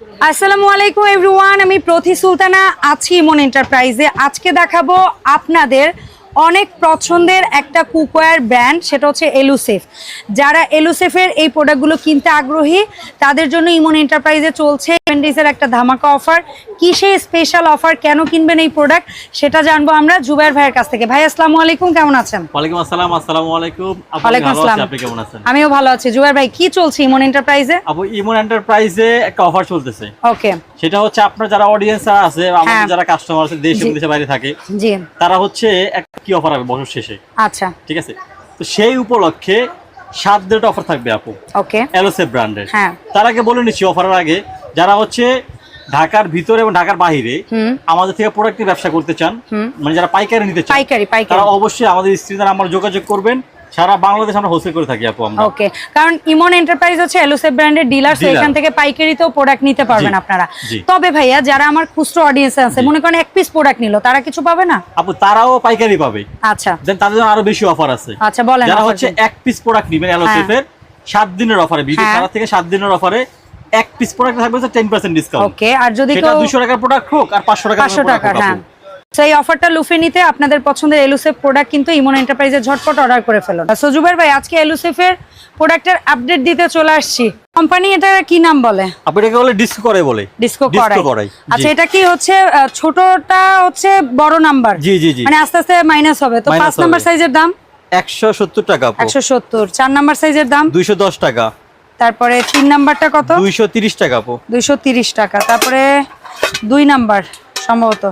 আসসালামু আলাইকুম এভরিওয়ান আমি প্রতি সুলতানা, আছি ইমন এন্টারপ্রাইজে। আজকে দেখাবো আপনাদের অনেক পছন্দের একটা কুকওয়্যার ব্র্যান্ড, সেটা হচ্ছে এলুসেফ যারা এলুসেফের এই প্রোডাক্টগুলো কিনতে আগ্রহী, তাদের জন্য ইমন এন্টারপ্রাইজে চলছে ডেজের একটা ধামাকা অফার। কিসে স্পেশাল অফার কেন কিনবেন এই প্রোডাক্ট সেটা জানব আমরা জুবাইর ভাইয়ের কাছ থেকে। ভাই আসসালামু আলাইকুম কেমন আছেন? ওয়ালাইকুম আসসালাম আসসালামু আলাইকুম। ওয়ালাইকুম আসসালাম। আপনি কেমন আছেন? আমিও ভালো আছি। জুবাইর ভাই কি চলছে ইমন এন্টারপ্রাইজে আপু ইমন এন্টারপ্রাইজে একটা অফার চলতেছে। ওকে সেটা হচ্ছে আপনার যারা অডিয়েন্স আছে হ্যাঁ। আমাদের যারা কাস্টমার আছে দেশ দেশের বাইরে থাকে জি। তারা হচ্ছে একটা কি অফার হবে বছর শেষে? আচ্ছা। ঠিক আছে? তো সেই উপলক্ষে সাত দিনের অফার থাকবে আপু। ওকে এলোসেফ ব্র্যান্ডের হ্যাঁ। তার আগে বলে নিচ্ছি অফারের আগে যারা হচ্ছে ঢাকার ভিতরে এবং ঢাকার বাহিরে আমাদের থেকে প্রোডাক্টের ব্যবসা করতে চান মানে যারা পাইকারি নিতে চান পাইকারি পাইকারি। তারা অবশ্যই আমাদের স্ত্রীদের আমার যোগাযোগ করবেন। সারা বাংলাদেশ আমরা হোলসেল করে থাকি আপু আমরা। ওকে কারণ ইমন এন্টারপ্রাইজ হচ্ছে এলওসেফ ব্র্যান্ডের ডিলার Dealer। এখান থেকে পাইকারিতেও প্রোডাক্ট নিতে পারবেন আপনারা। তবে ভাইয়া যারা আমার খুচরো অডিয়েন্স আছে মনে করেন এক পিস প্রোডাক্ট নিল তারা কিছু পাবে না? আপু তারাও পাইকারি পাবে। আচ্ছা। দেন তাদের জন্য আরও বেশি অফার আছে। আচ্ছা বলেন যারা হচ্ছে এক পিস প্রোডাক্ট নিবেন এলোসেফের সাত দিনের অফারে ভিডিও হ্যাঁ। সারা থেকে সাত দিনের অফারে এক পিস প্রোডাক্ট থাকবে টেন পার্সেন্ট ডিসকাউন্ট ওকে আর যদি কেউ দুশো টাকার প্রোডাক্ট হোক আর পাঁচশো টাকার পাঁচশো product টাকার হোক হ্যাঁ। তো এই অফারটা লুফে নিতে আপনাদের পছন্দের এলুসেফ প্রোডাক্ট কিন্তু ইমন এন্টারপ্রাইজে ঝটপট অর্ডার করে ফেলুন সজুবের ভাই আজকে এলুসেফের প্রোডাক্টের আপডেট দিতে চলে আসছি। কোম্পানি এটা কি নাম বলে? এটাকে বলে ডিস্কো করে বলে। ডিসকো জি। আচ্ছা এটা কি হচ্ছে ছোটটা হচ্ছে বড় নাম্বার জি জি জি। মানে আস্তে আস্তে মাইনাস হবে। তো পাঁচ নাম্বার সাইজের দাম? একশো সত্তর টাকা আপু। একশো সত্তর। চার নাম্বার সাইজের দাম? দুইশো দশ টাকা। তারপরে তিন নাম্বারটা কত? দুইশো তিরিশ টাকা দুইশো তিরিশ টাকা। তারপরে দুই নাম্বার সম্ভবত।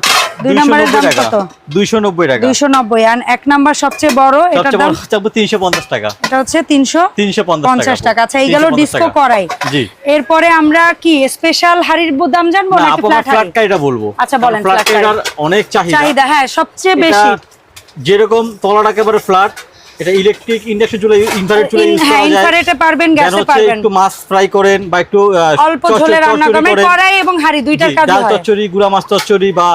দুই দুইশো নাম্বারের নব্বই দাম টাকা। কত টাকা। দুইশো নব্বই। আর এক নাম্বার সবচেয়ে বড় এটার দাম? বড় হচ্ছে আপু তিনশো পঞ্চাশ টাকা। এটা হচ্ছে তিনশো তিনশো পঞ্চাশ টাকা আচ্ছা এই গেল 350 ডিসকো করাই। জি। এরপরে আমরা কি স্পেশাল হাড়ির দাম জানব নাকি ফ্ল্যাট ফ্ল্যাট বলব। আচ্ছা, বলেন, ফ্ল্যাট অনেক চাহিদা। চাহিদা হ্যাঁ সবচেয়ে বেশি। যেরকম তলাটা একেবারে ফ্ল্যাট এটা ইলেকট্রিক ইন্ডাকশন চুলা ইনভার্টার চুলা ইউজ হ্যাঁ করা যায়। ইনফ্রারেটে পারবেন গ্যাসে পারবেন। একটু মাছ ফ্রাই করেন বা একটু অল্প ঝোলে রান্না করেন। কড়াই এবং হাড়ি দুইটার কাজ ডাল চচ্চড়ি গুড়া মাছ চচ্চড়ি বা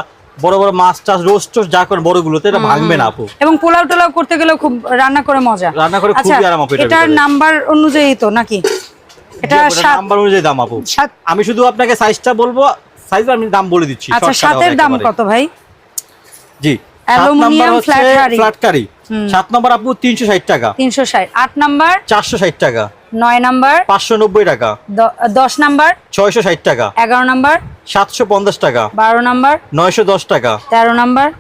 বড় বড় মাছ টাছ রোস্ট টোস্ট যা করেন বড়গুলোতে এটা ভাঙবে না আপু। এবং পোলাও টোলাও করতে গেলেও খুব রান্না করে মজা। রান্না করে আচ্ছা খুবই আরাম আপু এটার নাম্বার অনুযায়ী তো নাকি? এটা নাম্বার অনুযায়ী দাম আপু। আমি শুধু আপনাকে সাইজটা বলব সাইজ আমি দাম বলে দিচ্ছি আচ্ছা সাতের দাম কত ভাই? জি। Aluminium ফ্ল্যাট হাঁড়ি। ফ্ল্যাট কারি সাত নম্বর আপু তিনশো ষাট টাকা। তিনশো ষাট। আট নাম্বার চারশো ষাট টাকা। নয় নাম্বার পাঁচশো নব্বই টাকা। দ- দশ নাম্বার ছয়শো ষাট টাকা। এগারো নাম্বার সাতশো পঞ্চাশ টাকা। বারো নাম্বার নয়শো দশ টাকা। তেরো নাম্বার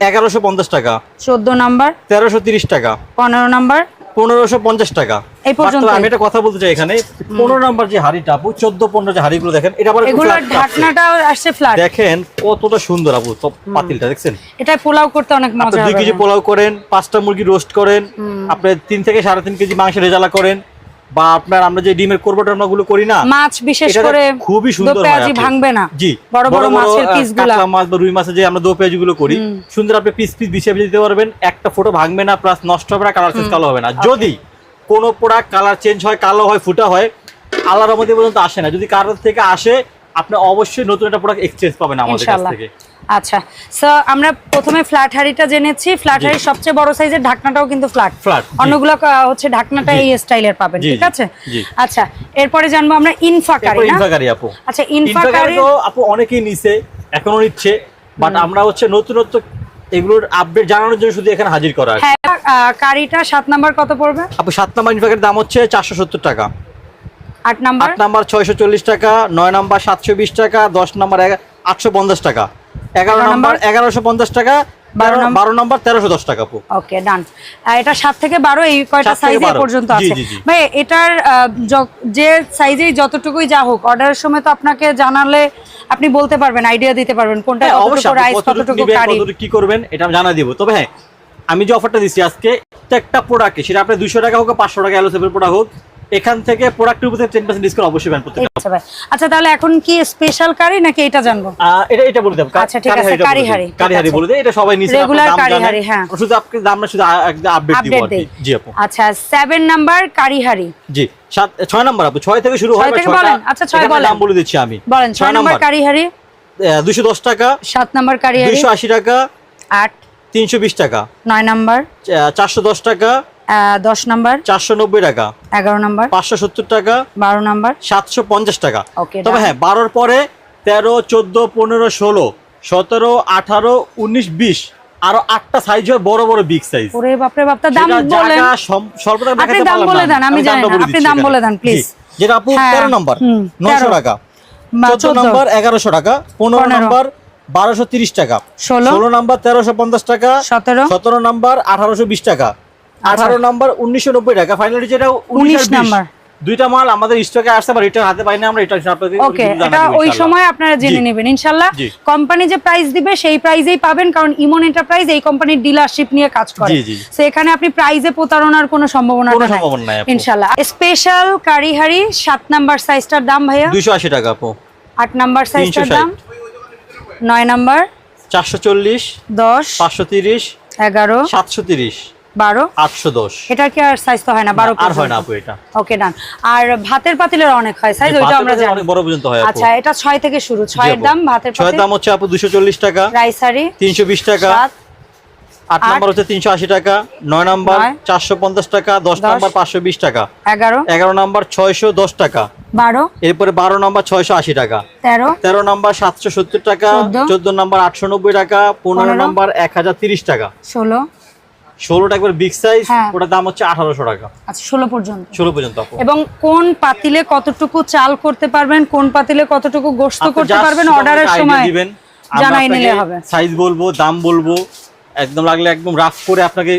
এগারোশো পঞ্চাশ টাকা। চোদ্দ নাম্বার তেরোশো তিরিশ টাকা। পনেরো নাম্বার পনেরোশো পঞ্চাশ টাকা। এই পর্যন্ত আমি একটা কথা বলতে চাই এখানে। পনেরো নাম্বার যে হাড়িটা আপু চোদ্দ পনেরো যে হাড়িগুলো দেখেন এটা আবার। ঢাকনাটাও আসছে ফ্ল্যাট দেখেন কতটা সুন্দর আপু পাতিলটা দেখছেন? এটা পোলাও করতে অনেক মজা দুই কেজি পোলাও করেন পাঁচটা মুরগি রোস্ট করেন আপনি তিন থেকে সাড়ে তিন কেজি মাংস রেজালা করেন বা আপনার আমরা যে ডিমের কোরবাটা গুলো করি না মাছ বিশেষ করে খুবই সুন্দর হয় ভাঙবে না। জি বড় বড় মাছের পিসগুলো। পিসগুলা কাতলা মাছ বা রুই মাছে যে আমরা দো পেঁয়াজগুলো করি সুন্দর আপনি পিস পিস বিছিয়ে দিতে পারবেন। একটা ফটো ভাঙবে না প্লাস নষ্ট হবে না কালার চেঞ্জ কালো হবে না। যদি কোনো প্রোডাক্ট কালার চেঞ্জ হয় কালো হয় ফুটা হয় আল্লাহর মধ্যে পর্যন্ত আসে না। যদি কারোর থেকে আসে আপনি অবশ্যই নতুন একটা প্রোডাক্ট এক্সচেঞ্জ পাবেন আমাদের কাছ থেকে। আচ্ছা সো আমরা প্রথমে ফ্ল্যাট হাড়িটা জেনেছি। ফ্ল্যাট। হাড়ির সবচেয়ে বড় সাইজের ঢাকনাটাও কিন্তু ফ্ল্যাট জি। অন্যগুলো হচ্ছে ঢাকনাটা এই স্টাইলের পাবেন ঠিক আছে? আচ্ছা এরপরে জানব আমরা ইনফাকারি না? ইনফাকারি আপু। আচ্ছা ইনফাকারি তো আপু অনেকেই নিছে এখনও নিচ্ছে বাট আমরা হচ্ছে নতুনত্ব এগুলোর আপডেট জানানোর জন্য শুধু এখানে হাজির করা আছে। হ্যাঁ কারিটা সাত নাম্বার কত পড়বে? আপু সাত নাম্বার ইনফাকারির দাম হচ্ছে চারশো সত্তর টাকা। আট নাম্বার? আট নাম্বার ছয়শো চল্লিশ টাকা নয় নাম্বার সাতশো বিশ টাকা দশ নাম্বার আটশো পঞ্চাশ টাকা। এগারো নাম্বার? এগারোশো পঞ্চাশ টাকা বারো বারো নাম্বার? বারো নাম্বার তেরোশো দশ টাকা ওকে ডান। এটা সাত থেকে বারো এই কয়টা সাইজে পর্যন্ত আছে? জি, জি। ভাই এটার যে সাইজেই যতটুকুই যা হোক অর্ডারের সময় তো আপনাকে জানালে আপনি বলতে পারবেন আইডিয়া দিতে পারবেন কোনটা হ্যাঁ, কতটুকু কারি কি করবেন এটা আমি জানা দিব। তবে হ্যাঁ আমি যে অফারটা দিচ্ছি আজকে প্রত্যেকটা প্রোডাক্টে সেটা আপনার দুশো টাকা হোক পাঁচশো টাকা এলো প্রোডাক্ট হোক এখান থেকে প্রোডাক্টের উপরে টেন পার্সেন্ট ডিসকাউন্ট অবশ্যই পাবেন প্রত্যেকটা আচ্ছা ভাই। আচ্ছা তাহলে এখন কি স্পেশাল কারি নাকি এটা জানব? এটা এটা বলে দেব। আচ্ছা, ঠিক আছে, কারি হাঁড়ি, ঠিক কারি হাড়ি বলে দেয় এটা সবাই নিচে Regular কারি হাঁড়ি, হ্যাঁ। শুধু আপনি দাম না শুধু আপডেট দিব আর জি আপু। আচ্ছা সেভেন নাম্বার কারি হাড়ি জি সাত ছয় নাম্বার আপু। ছয় থেকে শুরু হয় ছয় বা থেকে বলেন, আচ্ছা, ছয় বলেন। দাম বলে দিচ্ছি আমি। বলেন ছয় নাম্বার কারি হাড়ি দুশো দশ টাকা। সাত নাম্বার কারি হাড়ি দুইশো আশি টাকা। আট। তিনশো বিশ টাকা। নয় নাম্বার। চারশো দশ টাকা। আহ, দশ নাম্বার? চারশো নব্বই টাকা। এগারো নাম্বার। পাঁচশো সত্তর টাকা। বারো নাম্বার। সাতশো পঞ্চাশ টাকা। তবে হ্যাঁ বারোর পরে তেরো চোদ্দ পনেরো ষোলো সতেরো আঠারো উনিশ বিশ আরও আটটা সাইজ হয় বড় বড় বিগ সাইজ ওরে বাপরে বাপটা দাম বলেন। দামে আপনি দাম বলে দেন, আমি জানি না। আপনি দাম বলে দেন, please। জি। যেটা আপু হ্যাঁ, তেরো নম্বর হুম, নয়শো 13 টাকা। বা 14 নম্বর এগারোশো টাকা। পনেরো 15 নম্বর বারোশো তিরিশ টাকা। 16 ষোলো নম্বর তেরোশো পঞ্চাশ টাকা। 17 সতেরো নম্বর আঠারোশো বিশ টাকা। আঠারো নম্বর উনিশশো নব্বই টাকা। ফাইনালি যেটা উনিশ 19 নাম্বার। দুইটা মাল আমাদের স্টকে আসতে পারে রিটার্ন হাতে পাইনি আমরা রিটার্ন আপনাদের ওকে এটা ওই সময় আপনারা জেনে। নেবেন ইনশাল্লাহ কোম্পানি যে প্রাইস দিবে সেই প্রাইজেই পাবেন কারণ ইমন এন্টারপ্রাইজ এই কোম্পানির ডিলারশিপ নিয়ে কাজ করে। তো এখানে আপনি প্রাইজে প্রতারণার কোনো সম্ভাবনা কোনো সম্ভাবনা নাই আপু। ইনশাল্লাহ স্পেশাল কারিহারি সাত নাম্বার সাইজটার দাম ভাইয়া? দুইশো আশি টাকা আপু। আট নাম্বার সাইজটার দাম? নয় নাম্বার? চারশো চল্লিশ দশ পাঁচশো তিরিশ এগারো সাতশো তিরিশ। বারো? আটশো দশ। এটা কি আর সাইজ তো হয় না বারো আর হয় না আপু এটা। ওকে ডান আর ভাতের পাতিলের অনেক হয় সাইজ ওইটা আমরা জানি। অনেক বড় পর্যন্ত হয় আচ্ছা এটা ছয় থেকে শুরু ছয়ের দাম ভাতের ছয়ের দাম হচ্ছে আপু দুশো চল্লিশ টাকা। রাইসারি তিনশো বিশ টাকা। আট নাম্বার হচ্ছে তিনশো আশি টাকা। নয় নাম্বার চারশো পঞ্চাশ টাকা। দশ। নাম্বার পাঁচশো বিশ টাকা। এগারো? এগারো নাম্বার ছয়শো দশ টাকা। বারো? এরপরে বারো নাম্বার ছয়শো আশি টাকা। তেরো? তেরো নাম্বার সাতশো সত্তর টাকা। চোদ্দ। নাম্বার আটশো নব্বই টাকা। পনেরো পনেরো। নাম্বার এক হাজার তিরিশ টাকা। ষোলো? ষোলোটা একবার বিগ সাইজ হ্যাঁ। ওটার দাম হচ্ছে আঠারোশো টাকা। আচ্ছা ষোলো পর্যন্ত। ষোলো পর্যন্ত এবং কোন পাতিলে কতটুকু চাল করতে পারবেন কোন পাতিলে কতটুকু গোস্ত করতে পারবেন অর্ডারের সময় দিবেন। জানাই নিলে হবে। সাইজ বলব দাম বলব একদম লাগলে একদম রাফ করে আপনাকে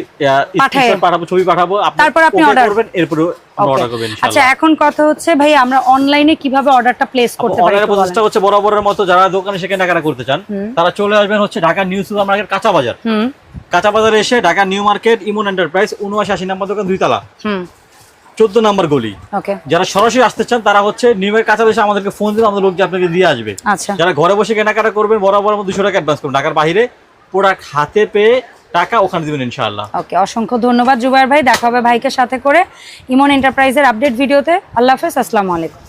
পাঠাবো ছবি পাঠাবো তারপর আপনি order- করবেন এরপরে. অর্ডার করবেন আচ্ছা এখন কথা হচ্ছে ভাই আমরা অনলাইনে কীভাবে অর্ডারটা প্লেস করতে পারি অর্ডারের প্রসেসটা হচ্ছে বরাবরের মতো যারা দোকানে সেখানে কেনাকাটা করতে চান তারা চলে আসবেন হচ্ছে ঢাকা নিউ সুপার মার্কেট কাঁচা বাজার। কাঁচা বাজারে এসে Dhaka New Market Emon enterprise উনআশি আশি নাম্বার দোকান দুইতলা। চোদ্দ নাম্বার গলি। যারা সরাসরি আসতে চান তারা হচ্ছে নিউয়ের কাছে এসে আমাদেরকে ফোন দিলে আমাদের লোক যে আপনাকে দিয়ে আসবে। আচ্ছা। যারা ঘরে বসে কেনাকাটা করবেন বরাবর দুশো টাকা অ্যাডভান্স করবেন। ঢাকার বাইরে প্রোডাক্ট হাতে পেয়ে টাকা ওখানে দিবেন ইনশাআল্লাহ। ওকে, অসংখ্য ধন্যবাদ জুবাইর ভাই। দেখা হবে ভাইকে সাথে করে ইমন এন্টারপ্রাইজের আপডেট ভিডিওতে। আল্লাহ হাফেজ, আসসালামু আলাইকুম।